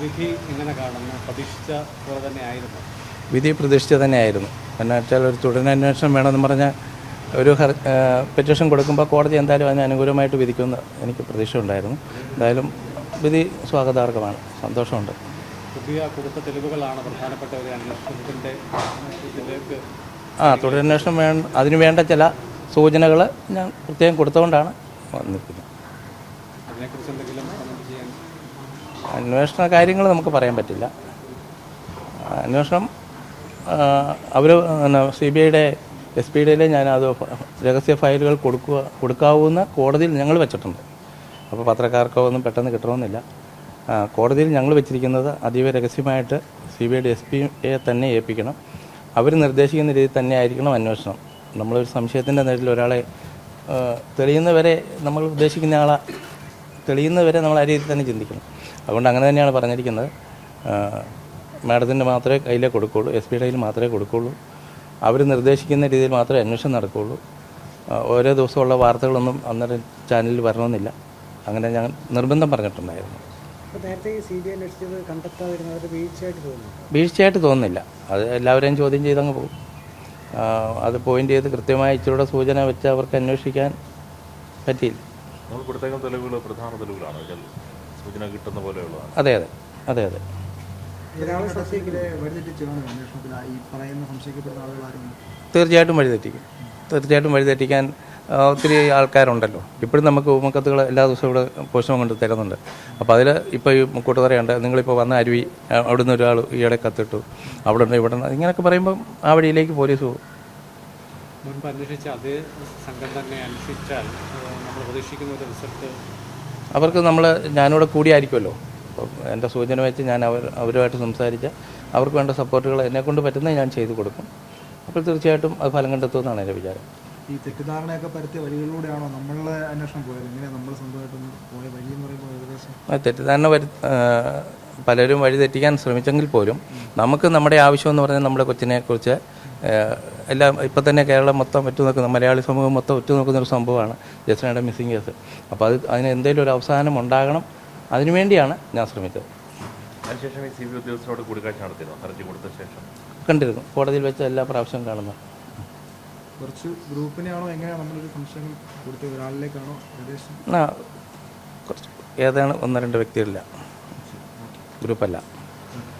വിധി എങ്ങനെ കാണുന്നു. പ്രതീക്ഷിച്ച പോലെ തന്നെ ആയിരുന്നു. വിധി പ്രതീക്ഷിച്ച തന്നെയായിരുന്നു എന്നു വെച്ചാൽ ഒരു തുടരന്വേഷണം വേണമെന്ന് പറഞ്ഞാൽ ഒരു ഹർ പെറ്റീഷൻ കൊടുക്കുമ്പോൾ കോടതി എന്തായാലും അതിന് അനുകൂലമായിട്ട് വിധിക്കുമെന്ന് എനിക്ക് പ്രതീക്ഷ ഉണ്ടായിരുന്നു. എന്തായാലും വിധി സ്വാഗതാർഹമാണ്. സന്തോഷമുണ്ട്. പുതിയ കൊടുത്ത തെളിവുകളാണ് പ്രധാനപ്പെട്ട ഒരു അന്വേഷണത്തിന്റെ ഇതിലേക്ക് ആ തുടരന്വേഷണം വേ അതിന് വേണ്ട ചില സൂചനകൾ ഞാൻ പ്രത്യേകം കൊടുത്തുകൊണ്ടാണ് വന്നിരിക്കുന്നത്. അതിനെക്കുറിച്ച് എന്തെങ്കിലും ചെയ്യാൻ അന്വേഷണ കാര്യങ്ങൾ നമുക്ക് പറയാൻ പറ്റില്ല. അന്വേഷണം അവർ സി ബി ഐയുടെ എസ് പി ഡിയിലെ ഞാൻ അത് രഹസ്യ ഫയലുകൾ കൊടുക്കുക കൊടുക്കാവുന്ന കോടതിയിൽ ഞങ്ങൾ വെച്ചിട്ടുണ്ട്. അപ്പോൾ പത്രക്കാർക്കോ ഒന്നും പെട്ടെന്ന് കിട്ടണമെന്നില്ല. കോടതിയിൽ ഞങ്ങൾ വെച്ചിരിക്കുന്നത് അതീവ രഹസ്യമായിട്ട് സി ബി ഐയുടെ എസ് പി എ തന്നെ ഏൽപ്പിക്കണം. അവർ നിർദ്ദേശിക്കുന്ന രീതിയിൽ തന്നെ ആയിരിക്കണം അന്വേഷണം. നമ്മളൊരു സംശയത്തിന്റെ നേരിൽ ഒരാളെ തെളിയുന്നവരെ നമ്മൾ ഉദ്ദേശിക്കുന്ന ആളെ തെളിയുന്നവരെ നമ്മൾ ആ രീതിയിൽ തന്നെ ചിന്തിക്കണം. അതുകൊണ്ട് അങ്ങനെ തന്നെയാണ് പറഞ്ഞിരിക്കുന്നത്. മാഡത്തിന്റെ മാത്രമേ കയ്യിലേ കൊടുക്കുകയുള്ളൂ എസ് പിയുടെ കയ്യിൽ മാത്രമേ കൊടുക്കുകയുള്ളൂ. അവർ നിർദ്ദേശിക്കുന്ന രീതിയിൽ മാത്രമേ അന്വേഷണം നടക്കുകയുള്ളൂ. ഓരോ ദിവസമുള്ള വാർത്തകളൊന്നും അന്നേരം ചാനലിൽ വരണമെന്നില്ല. അങ്ങനെ ഞാൻ നിർബന്ധം പറഞ്ഞിട്ടുണ്ടായിരുന്നു. വീഴ്ചയായിട്ട് തോന്നുന്നു. തോന്നുന്നില്ല. അത് എല്ലാവരെയും ചോദ്യം ചെയ്തങ്ങ് പോകും. അത് പോയിന്റ് ചെയ്ത് കൃത്യമായ ഇച്ചിരിയുടെ സൂചന വെച്ച് അവർക്ക് അന്വേഷിക്കാൻ പറ്റിയില്ല. നമ്മൾ കൊടുത്തേക്കുന്ന തെളിവുകൾ പ്രധാന തെളിവുകളാണ്. ഇതിൽ സൂചന കിട്ടുന്ന പോലെയുള്ളതാണ്. അതെ അതെ. അതെ അതെ. തീർച്ചയായിട്ടും വഴിതെറ്റിക്കും. തീർച്ചയായിട്ടും വഴിതെറ്റിക്കാൻ ഒത്തിരി ആൾക്കാരുണ്ടല്ലോ. ഇപ്പോഴും നമുക്ക് ഉമക്കത്തുകൾ എല്ലാ ദിവസവും ഇവിടെ പോഷണം കൊണ്ട് തരുന്നുണ്ട്. അപ്പോൾ അതിൽ ഇപ്പോൾ ഈ കൂട്ടുതറയുണ്ട് നിങ്ങളിപ്പോൾ വന്ന അരുവി അവിടെ നിന്ന് ഒരാൾ ഈയിടെ കത്തിട്ടു. അവിടെ ഉണ്ട് ഇവിടെ നിന്ന് ഇങ്ങനെയൊക്കെ പറയുമ്പം ആ വഴിയിലേക്ക് പോലീസ് പോകും. മുൻപ് അന്വേഷിച്ച അതേ സംഘം തന്നെ അന്വേഷിച്ചാൽ നമ്മൾ പ്രതീക്ഷിക്കുന്ന ഒരു റിസൾട്ട് അവർക്ക് നമ്മൾ ഞാനിവിടെ കൂടിയായിരിക്കുമല്ലോ. അപ്പം എന്റെ സൂചന വെച്ച് ഞാൻ അവർ അവരുമായിട്ട് സംസാരിച്ച് അവർക്ക് വേണ്ട സപ്പോർട്ടുകൾ എന്നെക്കൊണ്ട് പറ്റുന്നത് ഞാൻ ചെയ്തു കൊടുക്കും. അപ്പോൾ തീർച്ചയായിട്ടും അത് ഫലം കണ്ടെത്തുമെന്നാണ് എന്റെ വിചാരം. ഈ തെറ്റിദ്ധാരണയൊക്കെ പരത്തിയ വഴികളിലൂടെയാണോ നമ്മളെ അന്വേഷണം പോയത്? എങ്ങനെയാണ് നമ്മൾ സ്വന്തമായിട്ടൊന്ന് പോയ വഴി എന്ന് പറയുമ്പോൾ ഏകദേശം? ആ തെറ്റിദ്ധാരണ വരു പലരും പലരും വഴിതെറ്റിക്കാൻ ശ്രമിച്ചെങ്കിൽ പോലും നമുക്ക് നമ്മുടെ ആവശ്യം എന്ന് പറഞ്ഞാൽ നമ്മുടെ കൊച്ചിനെ കുറിച്ച് എല്ലാം ഇപ്പം തന്നെ കേരളം മൊത്തം ഒറ്റ നോക്കുന്ന മലയാളി സമൂഹം മൊത്തം ഒറ്റ നോക്കുന്ന ഒരു സംഭവമാണ് ജസ്റ്റിനയുടെ മിസ്സിംഗ് കേസ്. അപ്പോൾ അത് അതിന് എന്തെങ്കിലും ഒരു അവസാനം ഉണ്ടാകണം. അതിനുവേണ്ടിയാണ് ഞാൻ ശ്രമിച്ചത്. അതിനുശേഷം ഈ സി ബി ഉദ്യോഗസ്ഥരോട് കൂടിക്കാഴ്ച നടത്തിയിരുന്നു? ഹർജി കൊടുത്ത ശേഷം? കണ്ടിരുന്നു. കോടതിയിൽ വെച്ച് എല്ലാ പ്രാവശ്യവും കാണുന്നു. കുറച്ച് ഗ്രൂപ്പിനെയാണോ എങ്ങനെയാണ് നമ്മളൊരു സംശയങ്ങൾ കൊടുത്ത ഒരാളിലേക്കാണോ ഏകദേശം ആ കുറച്ച് ഏതാണ് ഒന്ന് രണ്ട് വ്യക്തികളില്ല. ഗ്രൂപ്പല്ല.